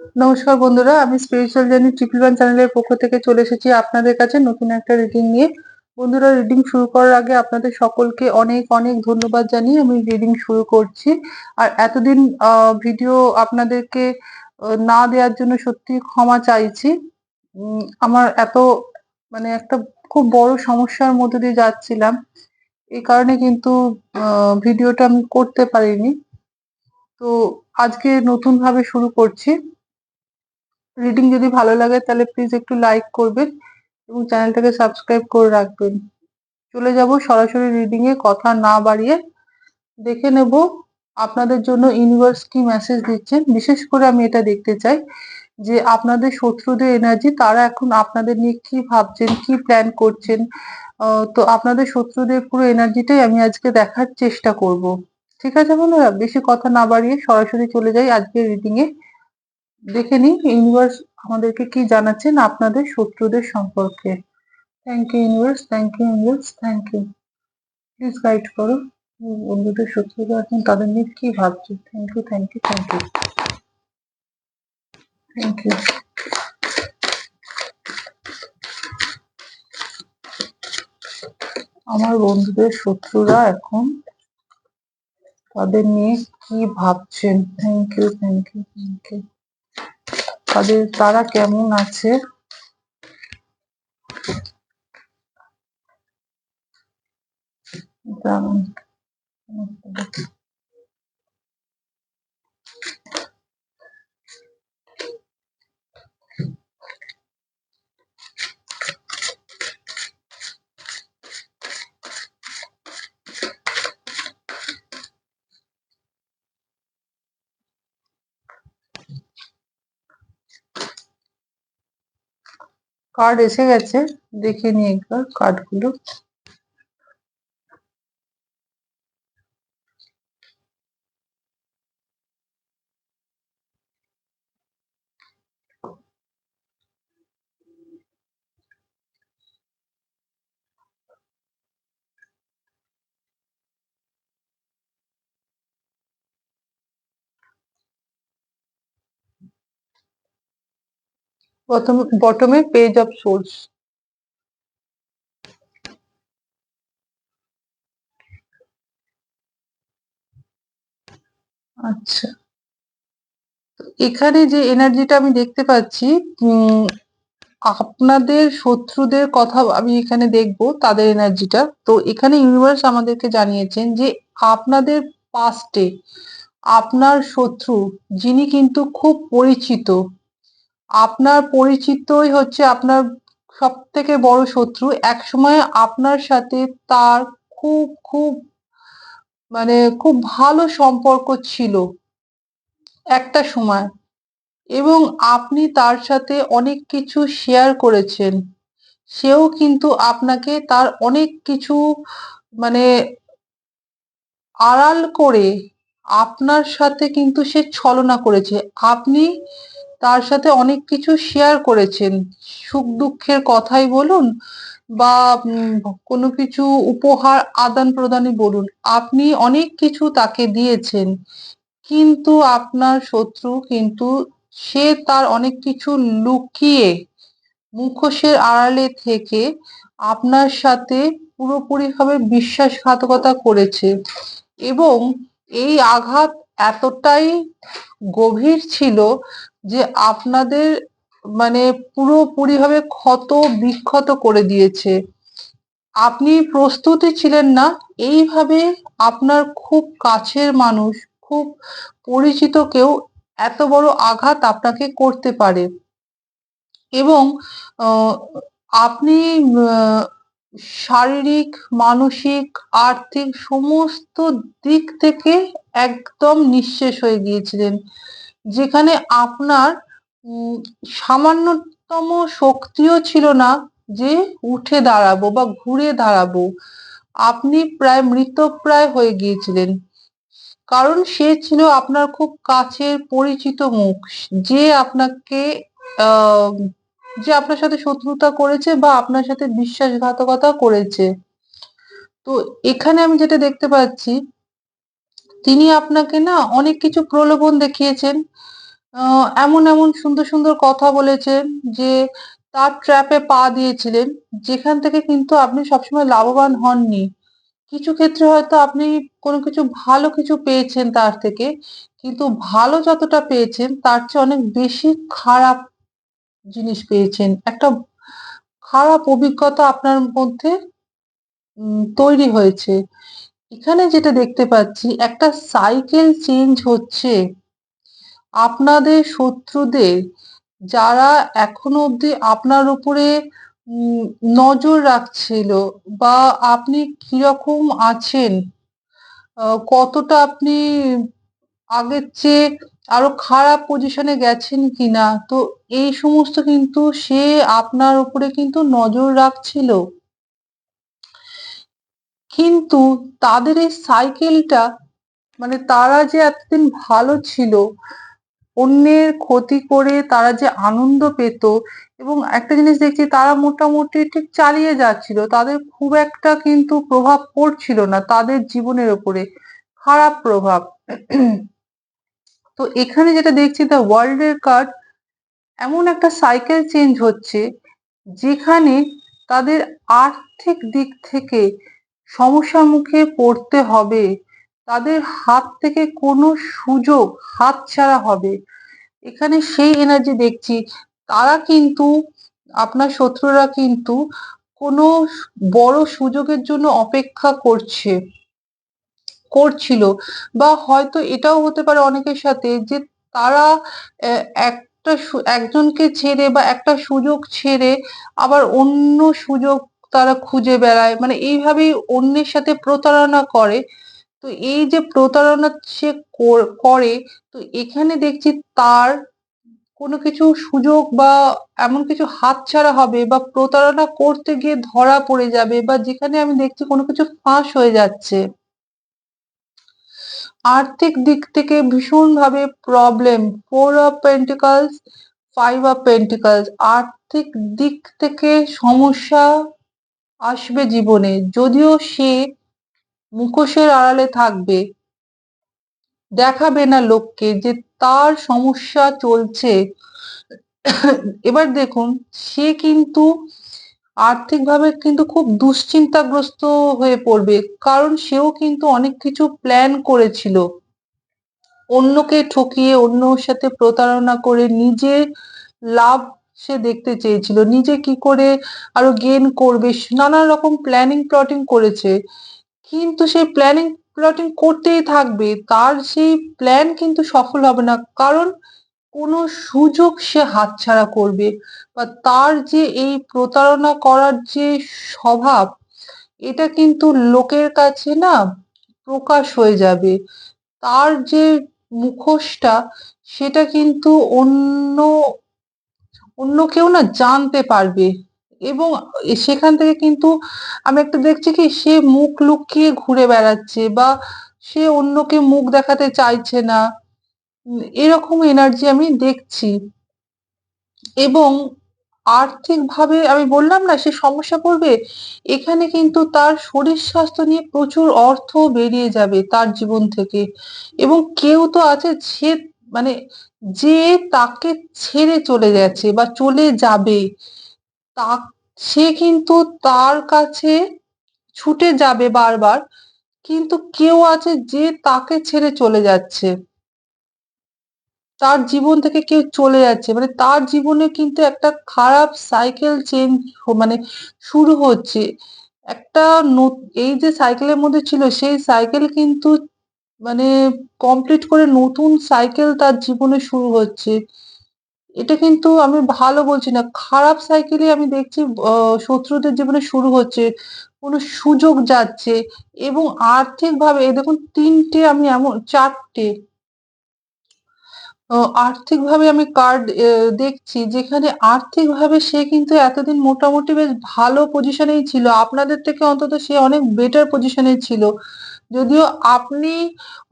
নমস্কার বন্ধুরা, আমি স্পিরিচুয়াল জার্নি ট্রিপল ওয়ান চ্যানেলের পক্ষ থেকে চলে এসেছি আপনাদের কাছে নতুন একটা রিডিং নিয়ে। বন্ধুরা রিডিং শুরু করার আগে আপনাদের সকলকে অনেক অনেক ধন্যবাদ জানিয়ে আমি রিডিং শুরু করছি। আর এতদিন ভিডিও আপনাদেরকে না দেওয়ার জন্য সত্যি ক্ষমা চাইছি। আমার এত মানে একটা খুব বড় সমস্যার মধ্যে দিয়ে যাচ্ছিলাম। এই কারণে কিন্তু ভিডিওটা আমি করতে পারিনি। তো আজকে নতুন ভাবে শুরু করছি। রিডিং যদি ভালো লাগে, তাহলে প্লিজ একটু লাইক করবেন এবং চ্যানেলটাকে সাবস্ক্রাইব করে রাখবেন। চলে যাব সরাসরি রিডিং এ, কথা না বাড়িয়ে। দেখে নেব আপনাদের জন্য ইউনিভার্স কি মেসেজ দিচ্ছেন। বিশেষ করে আমি এটা দেখতে চাই যে আপনাদের শত্রুদের এনার্জি তারা এখন আপনাদের নিয়ে কি ভাবছেন, কি প্ল্যান করছেন তো আপনাদের শত্রুদের পুরো এনার্জিটাই আমি আজকে দেখার চেষ্টা করব। ঠিক আছে বন্ধুরা? বেশি কথা না বাড়িয়ে সরাসরি চলে যাই আজকের রিডিং এ দেখে নিই ইউনিভার্স আমাদেরকে কি জানাচ্ছেন আপনাদের শত্রুদের সম্পর্কে। Thank you universe thank you universe thank you please guide করো। বন্ধুদের শত্রুরা এখন তাদের নিয়ে কি ভাবছে thank you thank you thank you thank you আমার বন্ধুদের শত্রুরা এখন তাদের নিয়ে কি ভাবছেন? Thank you thank you thank you তাদের তারা কেমন আছে দাঁড়ান। কার্ড এসে গেছে দেখে নি একবার কার্ডগুলো প্রথম বটমে পেজ অফ সোর্স আচ্ছা। এখানে যে এনার্জিটা আমি দেখতে পাচ্ছি আপনাদের শত্রুদের কথা আমি এখানে দেখব, তাদের এনার্জিটা। তো এখানে ইউনিভার্স আমাদেরকে জানিয়েছেন যে আপনাদের পাস্টে আপনার শত্রু, যিনি কিন্তু খুব পরিচিত আপনার পরিচিতই হচ্ছে আপনার সব থেকে বড় শত্রু। একসময় আপনার সাথে তার খুব খুব মানে খুব ভালো সম্পর্ক ছিল একটা সময়। এবং আপনি তার সাথে অনেক কিছু শেয়ার করেছেন। সেও কিন্তু আপনাকে তার অনেক কিছু মানে আড়াল করে আপনার সাথে কিন্তু সে ছলনা করেছে। আপনি তার সাথে অনেক কিছু শেয়ার করেছেন। সুখ দুঃখের কথাই বলুন বা কোনো কিছু উপহার আদান প্রদানই বলুন, আপনি অনেক কিছু তাকে দিয়েছেন। কিন্তু আপনার শত্রু কিন্তু সে তার অনেক কিছু লুকিয়ে মুখোশের আড়ালে থেকে আপনার সাথে পুরোপুরিভাবে বিশ্বাসঘাতকতা করেছে এবং এই আঘাত এতটাই গভীর ছিল যে আপনাদের মানে পুরোপুরিভাবে ক্ষত বিক্ষত করে দিয়েছে। আপনি প্রস্তুতি ছিলেন না, এইভাবে আপনার খুব কাছের মানুষ, খুব পরিচিত কেউ এত বড় আঘাত আপনাকে করতে পারে। এবং আপনি শারীরিক, মানসিক, আর্থিক সমস্ত দিক থেকে একদম নিঃশেষ হয়ে গিয়েছিলেন। যেখানে আপনার সামান্যতম শক্তিও ছিল না যে উঠে দাঁড়াবো বা ঘুরে দাঁড়াবো। আপনি প্রায় মৃতপ্রায় হয়ে গিয়েছিলেন। কারণ সে ছিল আপনার খুব কাছের পরিচিত মুখ। যে আপনাকে যে আপনার সাথে শত্রুতা করেছে বা আপনার সাথে বিশ্বাসঘাতকতা করেছে। তো এখানে আমি যেটা দেখতে পাচ্ছি, তিনি আপনাকে না অনেক কিছু প্রলোভন দেখিয়েছেন। এমন এমন সুন্দর সুন্দর কথা বলেছেন যে তার ট্র্যাপে পা দিয়েছিলেন, যেখান থেকে কিন্তু আপনি সবসময় লাভবান হননি। কিছু ক্ষেত্রে হয়তো আপনি কোনো কিছু ভালো কিছু পেয়েছেন তার থেকে, কিন্তু ভালো যতটা পেয়েছেন তার চেয়ে অনেক বেশি খারাপ জিনিস পেয়েছেন। একটা খারাপ অভিজ্ঞতা আপনার মধ্যে তৈরি হয়েছে। এখানে যেটা দেখতে পাচ্ছি, একটা সাইকেল চেঞ্জ হচ্ছে। আপনাদের শত্রুদের যারা এখনও অবধি আপনার উপরে নজর রাখছিল বা আপনি কীরকম আছেন কতটা আপনি আগের চেয়ে আরও খারাপ পজিশনে গেছেন কিনা? তো এই সমস্ত কিন্তু সে আপনার উপরে কিন্তু নজর রাখছিল। কিন্তু তাদের এই সাইকেলটা মানে তারা যে এতদিন ভালো ছিল, অন্যের ক্ষতি করে তারা যে আনন্দ পেত, এবং একটা জিনিস দেখছি তারা মোটামুটি ঠিক চালিয়ে যাচ্ছিল, তাদের খুব একটা কিন্তু প্রভাব পড়ছিল না তাদের জীবনের ওপরে খারাপ প্রভাব। তো এখানে যেটা দেখছি দ্য ওয়ার্ল্ড এর কার্ড এমন একটা সাইকেল চেঞ্জ হচ্ছে, যেখানে তাদের আর্থিক দিক থেকে সমস্যার মুখে পড়তে হবে। তাদের হাত থেকে কোনো সুযোগ হাতছাড়া হবে। এখানে সেই এনার্জি দেখছি, তারা কিন্তু, আপনার শত্রুরা কিন্তু কোনো বড় সুযোগের জন্য অপেক্ষা করছে। করছিল বা হয়তো এটাও হতে পারে অনেকের সাথে যে তারা একটা একজনকে ছেড়ে বা একটা সুযোগ ছেড়ে আবার অন্য সুযোগ তারা খুঁজে বেড়ায়। মানে এইভাবেই অন্যের সাথে প্রতারণা করে। তো এই যে প্রতারণা সে কর- করে, তো এখানে দেখছি তার কোনো কিছু সুযোগ বা এমন কিছু হাতছাড়া হবে বা প্রতারণা করতে গিয়ে ধরা পড়ে যাবে বা যেখানে আমি দেখছি কোনো কিছু ফাঁস হয়ে যাচ্ছে। আর্থিক দিক থেকে ভীষণভাবে problem four of pentacles five of pentacles আর্থিক দিক থেকে সমস্যা আসবে জীবনে, যদিও সে মুখোশের আড়ালে থাকবে। দেখাবে না লোককে যে তার সমস্যা চলছে। এবার দেখুন, সে কিন্তু আর্থিকভাবে কিন্তু খুব দুশ্চিন্তাগ্রস্ত হয়ে পড়বে, কারণ সেও কিন্তু অনেক কিছু প্ল্যান করেছিল। অন্যকে ঠকিয়ে, অন্যর সাথে প্রতারণা করে নিজের লাভ সে দেখতে চেয়েছিল। নিজে কি করে আরও গেন করবে, নানা রকম প্ল্যানিং প্লটিং করেছে। কিন্তু সেই প্ল্যানিং প্লটিং করতেই থাকবে, তার সেই প্ল্যান কিন্তু সফল হবে না। কারণ কোনো সুযোগ সে হাতছাড়া করবে বা তার যে এই প্রতারণা করার যে স্বভাব, এটা কিন্তু লোকের কাছে না প্রকাশ হয়ে যাবে। তার যে মুখোশটা, সেটা কিন্তু অন্য অন্য কেউ না জানতে পারবে। এবং সেখান থেকে কিন্তু আমি একটা দেখছি কি, সে মুখ লুকিয়ে ঘুরে বেড়াচ্ছে বা সে অন্যকে মুখ দেখাতে চাইছে না। এরকম এনার্জি আমি দেখছি। এবং আর্থিকভাবে আমি বললাম না, সে সমস্যা পড়বে এখানে কিন্তু তার শরীর স্বাস্থ্য নিয়ে প্রচুর অর্থ বেরিয়ে যাবে তার জীবন থেকে। এবং কেউ তো আছে সে মানে যে তাকে ছেড়ে চলে গেছে বা চলে যাবে, তা সে কিন্তু তার কাছে ছুটে যাবে বারবার। কিন্তু কেউ আছে যে তাকে ছেড়ে চলে যাচ্ছে। তার জীবন থেকে কেউ চলে যাচ্ছে। মানে তার জীবনে কিন্তু একটা খারাপ সাইকেল চেঞ্জ মানে শুরু হচ্ছে। একটা এই যে সাইকেলের মধ্যে ছিল, সেই সাইকেল কিন্তু মানে কমপ্লিট করে নতুন সাইকেল তার জীবনে শুরু হচ্ছে। এটা কিন্তু আমি ভালো বলছি না। খারাপ সাইকেলই আমি দেখছি শত্রুদের জীবনে শুরু হচ্ছে, কোনো সুযোগ যাচ্ছে এবং আর্থিকভাবে দেখুন, তিনটে আমি এমন চারটে আর্থিকভাবে আমি কার্ড দেখছি যেখানে আর্থিকভাবে সে কিন্তু এতদিন মোটামুটি বেশ ভালো পজিশনেই ছিল। আপনাদের থেকে অন্তত সে অনেক বেটার পজিশনে ছিল। যদিও আপনি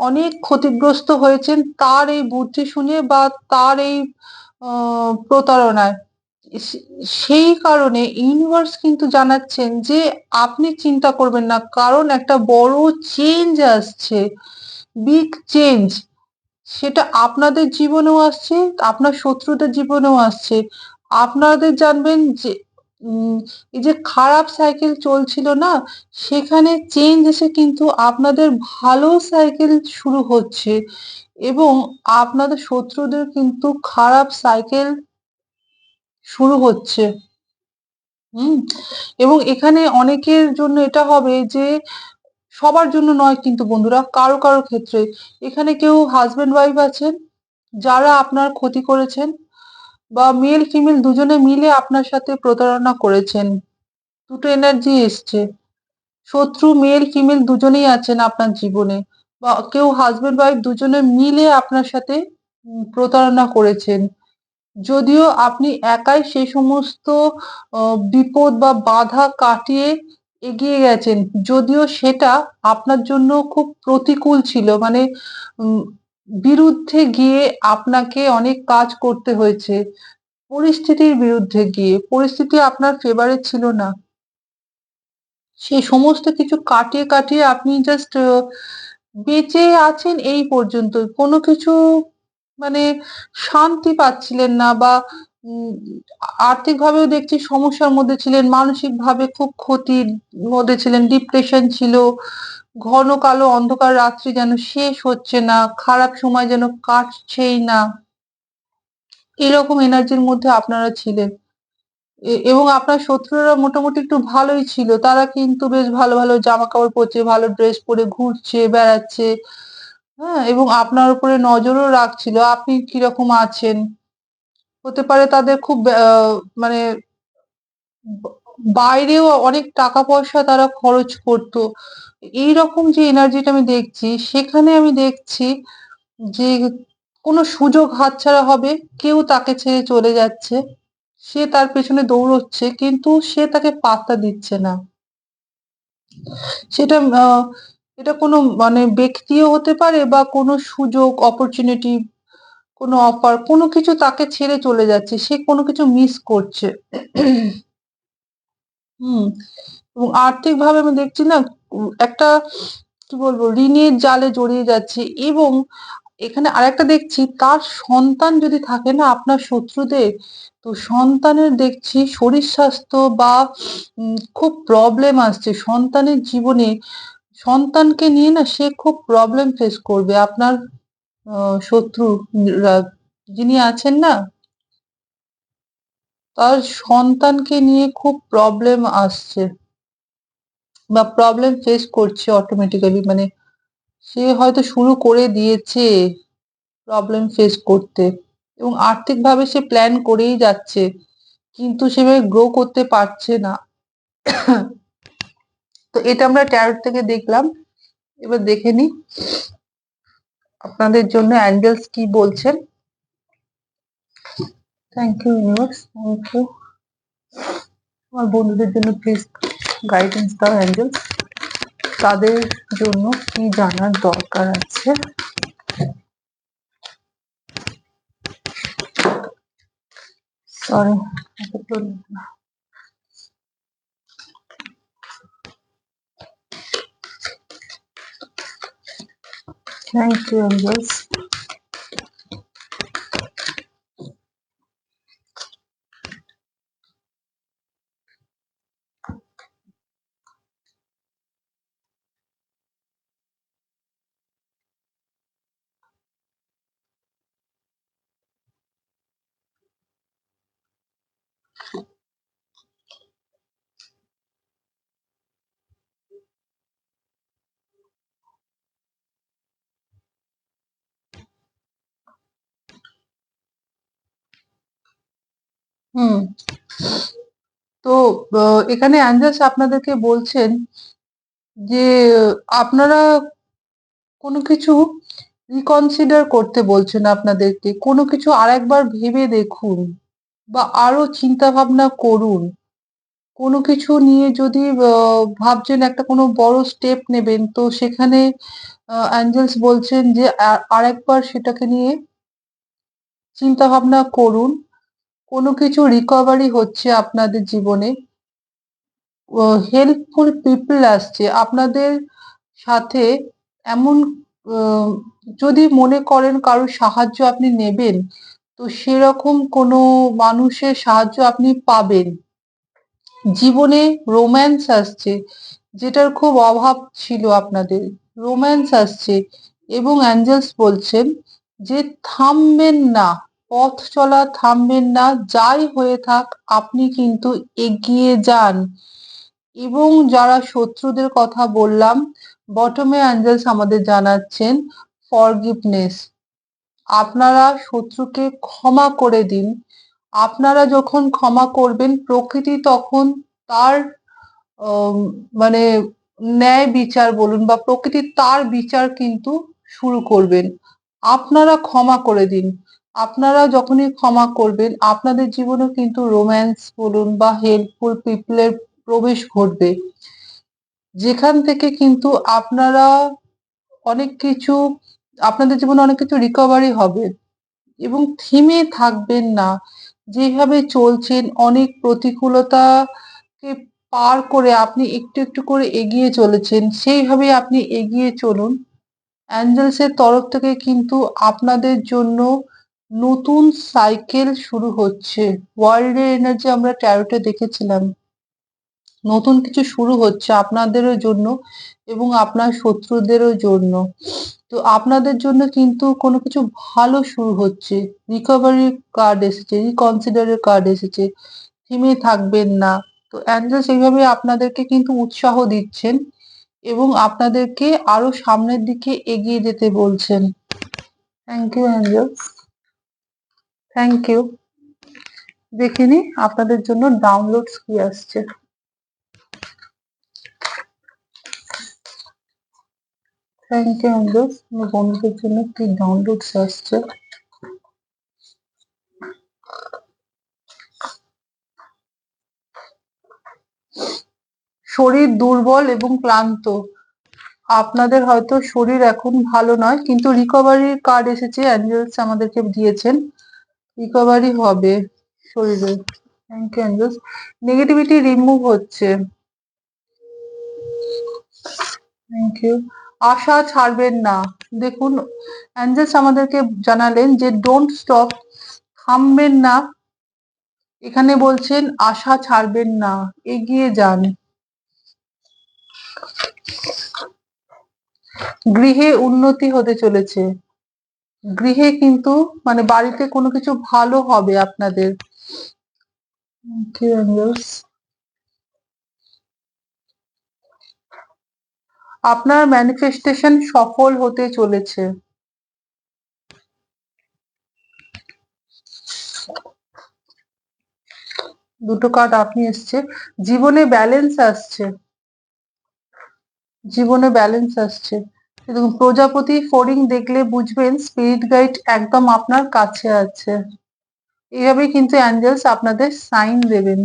অনেক ক্ষতিগ্রস্ত হয়েছেন তার এই বুদ্ধি শুনে বা তার এই প্রতারণায়। সেই কারণে ইউনিভার্স কিন্তু জানাচ্ছেন যে আপনি চিন্তা করবেন না, কারণ একটা বড় চেঞ্জ আসছে। বিগ চেঞ্জ সেটা আপনাদের জীবনেও আসছে, আপনার শত্রুদের জীবনেও আসছে। আপনাদের জানবেন যে এই যে খারাপ সাইকেল চলছিল না, সেখানে চেঞ্জ এসে কিন্তু আপনাদের ভালো সাইকেল শুরু হচ্ছে এবং আপনাদের শত্রুদের কিন্তু খারাপ সাইকেল শুরু হচ্ছে। হুম? এবং এখানে অনেকের জন্য এটা হবে যে সবার জন্য নয় কিন্তু বন্ধুরা, কারও, কারও ক্ষেত্রে। এখানে কেউ হাসব্যান্ড ওয়াইফ আছেন, যারা আপনার ক্ষতি করেছেন বা মেল ফিমেল দুজনে মিলে আপনার সাথে প্রতারণা করেছেন। দুটো এনার্জি এসছে। শত্রু মেল ফিমেল দুজনেই আছেন আপনার জীবনে বা কেউ হাসব্যান্ড ওয়াইফ দুজনে মিলে আপনার সাথে প্রতারণা করেছেন। যদিও আপনি একাই সেই সমস্ত বিপদ বা বাধা কাটিয়ে এগিয়ে গেছেন। যদিও সেটা আপনার জন্য খুব প্রতিকূল ছিল। মানে বিরুদ্ধে গিয়ে আপনাকে অনেক কাজ করতে হয়েছে। পরিস্থিতির বিরুদ্ধে গিয়ে। পরিস্থিতি আপনার ফেভারে ছিল না। সেই সমস্ত কিছু কাটিয়ে, কাটিয়ে আপনি জাস্ট বেঁচে আছেন এই পর্যন্ত কোনো কিছু মানে শান্তি পাচ্ছিলেন না বা আর্থিকভাবেও দেখছি সমস্যার মধ্যে ছিলেন, মানসিকভাবে খুব ক্ষতির মধ্যে ছিলেন, ডিপ্রেশন ছিল। ঘন কালো অন্ধকার রাত্রি যেন শেষ হচ্ছে না, খারাপ সময় যেন কাটছেই না। এরকম এনার্জির মধ্যে আপনারা ছিলেন। এবং আপনার শত্রুরা মোটামুটি একটু ভালোই ছিল। তারা কিন্তু বেশ ভালো, ভালো জামা কাপড় পরছে, ভালো ড্রেস পরে ঘুরছে, বেড়াচ্ছে। হ্যাঁ? এবং আপনার উপরে নজরও রাখছিল। আপনি কীরকম আছেন? হতে পারে তাদের খুব মানে বাইরেও অনেক টাকা-পয়সা তারা খরচ করত। এইরকম যে এনার্জিটা আমি দেখছি, সেখানে আমি দেখছি যে কোনো সুযোগ হাতছাড়া হবে, কেউ তাকে ছেড়ে চলে যাচ্ছে। সে তার পেছনে দৌড়চ্ছে কিন্তু সে তাকে পাত্তা দিচ্ছে না। সেটা এটা কোনো মানে ব্যক্তিও হতে পারে বা কোনো সুযোগ, অপরচুনিটি, কোনো অফার, কোনো কিছু তাকে ছেড়ে চলে যাচ্ছে। সে কোনো কিছু মিস করছে। হুম, এবং আর্থিকভাবে আমি দেখছি না একটা কি বলব ঋণের জালে জড়িয়ে যাচ্ছে এবং এখানে আরেকটা দেখছি তার সন্তান যদি থাকে না আপনার শত্রুদের, তো সন্তানের দেখছি শরীর স্বাস্থ্য বা খুব প্রবলেম আসছে। সন্তানের জীবনে সন্তানকে নিয়ে না সে খুব প্রবলেম ফেস করবে। আপনার আ শত্রুরা যিনি আছেন না? তার সন্তানকে নিয়ে খুব প্রবলেম আসছে। বা প্রবলেম ফেস করছে অটোমেটিক্যালি মানে সে হয়তো শুরু করে দিয়েছে প্রবলেম ফেস করতে এবং আর্থিকভাবে সে প্ল্যান করেই যাচ্ছে। কিন্তু সেভাবে গ্রো করতে পারছে না। তো এটা আমরা ট্যারোট থেকে দেখলাম। এবার দেখে নিই আপনাদের জন্য এঞ্জেলস কি বলছেন। Thank you universe, thank you. আমার বন্ধুদের জন্য প্লিজ গাইডেন্স দাও এঞ্জেলস। তাদের জন্য কি জানার দরকার আছে? সরি এতগুলো না। থ্যাংক হুম। তো এখানে এঞ্জেলস আপনাদেরকে বলছেন যে, আপনারা কোনো কিছু রিকনসিডার করতে বলছেন আপনাদেরকে। কোনো কিছু আরেকবার ভেবে দেখুন বা আরও চিন্তাভাবনা করুন। কোনো কিছু নিয়ে যদি ভাবছেন একটা কোনো বড় স্টেপ নেবেন, তো সেখানে অ্যাঞ্জেলস বলছেন যে আরেকবার সেটাকে নিয়ে চিন্তাভাবনা করুন। কোনো কিছু রিকভারি হচ্ছে আপনাদের জীবনে। হেল্পফুল পিপল আসছে। আপনাদের সাথে এমন যদি মনে করেন কারোর সাহায্য আপনি নেবেন, তো সেরকম কোনো মানুষের সাহায্য আপনি পাবেন জীবনে রোম্যান্স আসছে, যেটার খুব অভাব ছিল আপনাদের রোম্যান্স আসছে এবং অ্যাঞ্জেলস বলছেন যে থামবেন না পথ চলা থামবেন না, যাই হয়ে থাক, আপনি কিন্তু এগিয়ে যান। এবং যারা শত্রুদের কথা বললাম বটমে অ্যাঞ্জেলস আমাদের জানাচ্ছেন ফরগিভনেস আপনারা শত্রুকে ক্ষমা করে দিন। আপনারা যখন ক্ষমা করবেন, প্রকৃতি তখন তার মানে ন্যায় বিচার বলুন বা প্রকৃতি তার বিচার কিন্তু শুরু করবেন। আপনারা ক্ষমা করে দিন। আপনারা যখনই ক্ষমা করবেন, আপনাদের জীবনে কিন্তু রোম্যান্স বলুন বা হেল্পফুল পিপলের প্রবেশ ঘটবে। যেখান থেকে কিন্তু আপনারা অনেক কিছু, আপনাদের জীবনে অনেক কিছু রিকভারি হবে এবং থিমে থাকবেন না। যেভাবে চলছেন, অনেক প্রতিকূলতাকে পার করে আপনি একটু একটু করে এগিয়ে চলেছেন, সেইভাবে আপনি এগিয়ে চলুন। অ্যাঞ্জেলসের তরফ থেকে কিন্তু আপনাদের জন্য নতুন সাইকেল শুরু হচ্ছে। ওয়ার্ল্ডের এনার্জি আমরা ট্যারোটে দেখেছিলাম। নতুন কিছু শুরু হচ্ছে আপনাদেরও জন্য এবং আপনার শত্রুদেরও জন্য। তো আপনাদের জন্য কিন্তু কোনো কিছু ভালো শুরু হচ্ছে। রিকভারি কার্ড এসেছে রিকনসিডারের কার্ড এসেছে। থেমে থাকবেন না। তো অ্যাঞ্জেলস এইভাবে আপনাদেরকে কিন্তু উৎসাহ দিচ্ছেন এবং আপনাদেরকে আরও সামনের দিকে এগিয়ে যেতে বলছেন। Thank you angels thank you দেখিনি আপনাদের জন্য ডাউনলোডস কি আসছে। থ্যাংক ইউ আমার বন্ধুদের জন্য কি ডাউনলোডস আসছে। শরীর দুর্বল এবং ক্লান্ত। আপনাদের হয়তো শরীর এখন ভালো নয়, কিন্তু রিকভারির কার্ড এসেছে অ্যাঞ্জেলস আমাদেরকে দিয়েছেন। রিকভারি হবে শরীরে। Thank you angels negativity remove হচ্ছে। থ্যাংক ইউ আশা ছাড়বেন না। দেখুন অ্যাঞ্জেলস আমাদেরকে জানালেন যে ডোন্ট স্টপ থামবেন না। এখানে বলছেন, আশা ছাড়বেন না, এগিয়ে যান। গৃহে উন্নতি হতে চলেছে। গৃহে কিন্তু মানে বাড়িতে কোনো কিছু ভালো হবে আপনাদের. আপনার ম্যানিফেস্টেশন সফল হতে চলেছে। দুটো কার্ড আপনি এসছে। জীবনে ব্যালেন্স আসছে। জীবনে ব্যালেন্স আসছে। দেখুন, প্রজাপতি ফড়িং দেখলে বুঝবেন স্পিরিট গাইড একদম আপনার কাছে আছে। এইভাবে কিন্তু অ্যাঞ্জেলস আপনাদের সাইন দেবেন।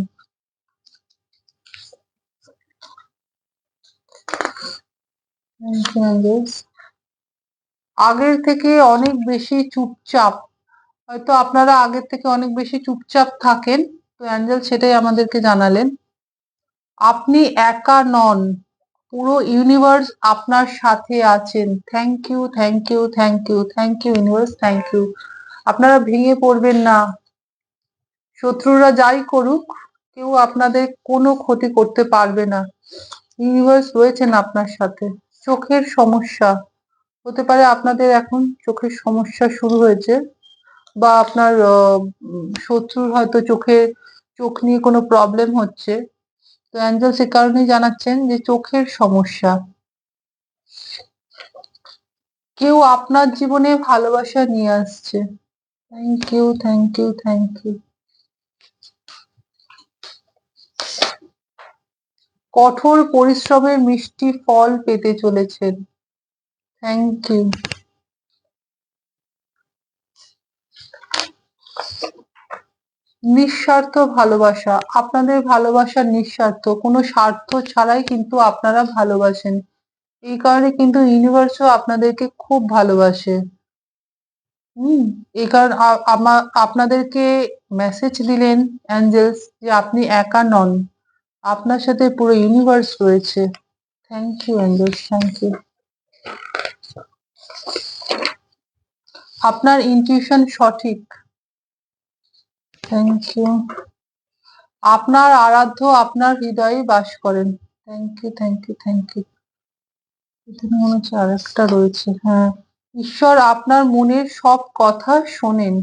আগের থেকে অনেক বেশি চুপচাপ, হয়তো আপনারা আগের থেকে অনেক বেশি চুপচাপ থাকেন, তো অ্যাঞ্জেল সেটাই আমাদেরকে জানালেন। আপনি একা নন। পুরো ইউনিভার্স আপনার সাথে আছেন। Thank you thank you thank you thank you universe thank you আপনারা ভেঙে পড়বেন না। শত্রুরা যাই করুক, কেউ আপনাদের কোনো ক্ষতি করতে পারবে না। ইউনিভার্স রয়েছেন আপনার সাথে। চোখের সমস্যা। হতে পারে আপনাদের এখন চোখের সমস্যা শুরু হয়েছে বা আপনার শত্রুর হয়তো চোখে, চোখ নিয়ে কোনো প্রবলেম হচ্ছে। তো অ্যাঞ্জেল সে কারণেই জানাচ্ছেন যে চোখের সমস্যা। কেউ আপনার জীবনে ভালোবাসা নিয়ে আসছে। Thank you thank you thank you কঠোর পরিশ্রমের মিষ্টি ফল পেতে চলেছেন। থ্যাংক ইউ নিঃস্বার্থ ভালোবাসা, আপনাদের ভালোবাসা নিঃস্বার্থ, কোনো স্বার্থ ছাড়াই কিন্তু আপনারা ভালোবাসেন। এই কারণে কিন্তু ইউনিভার্সও আপনাদেরকে খুব ভালোবাসে। হুম, এই কারণ আপনাদেরকে মেসেজ দিলেন অ্যাঞ্জেলস যে আপনি একা নন। আপনার সাথে পুরো ইউনিভার্স রয়েছে। Thank you angels thank you আপনার ইনটিউশন সঠিক। থ্যাংক ইউ আপনার আরাধ্য আপনার হৃদয়ে বাস করেন। Thank you thank you thank you এখানে মনে হচ্ছে আরেকটা রয়েছে। হ্যাঁ। ঈশ্বর আপনার মনের সব কথা শোনেন।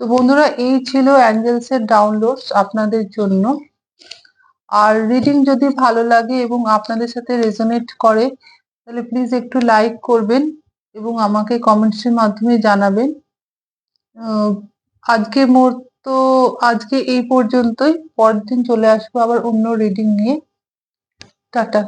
তো বন্ধুরা, এই ছিল অ্যাঞ্জেলস এর ডাউনলোডস আপনাদের জন্য। আর রিডিং যদি ভালো লাগে এবং আপনাদের সাথে রেজোনেট করে, তাহলে প্লিজ একটু লাইক করবেন এবং আমাকে কমেন্টসের মাধ্যমে জানাবেন। আহ, মোর তো আজকে এই পর্যন্তই। পরের দিন চলে আসব আবার অন্য রিডিং নিয়ে। টাটা।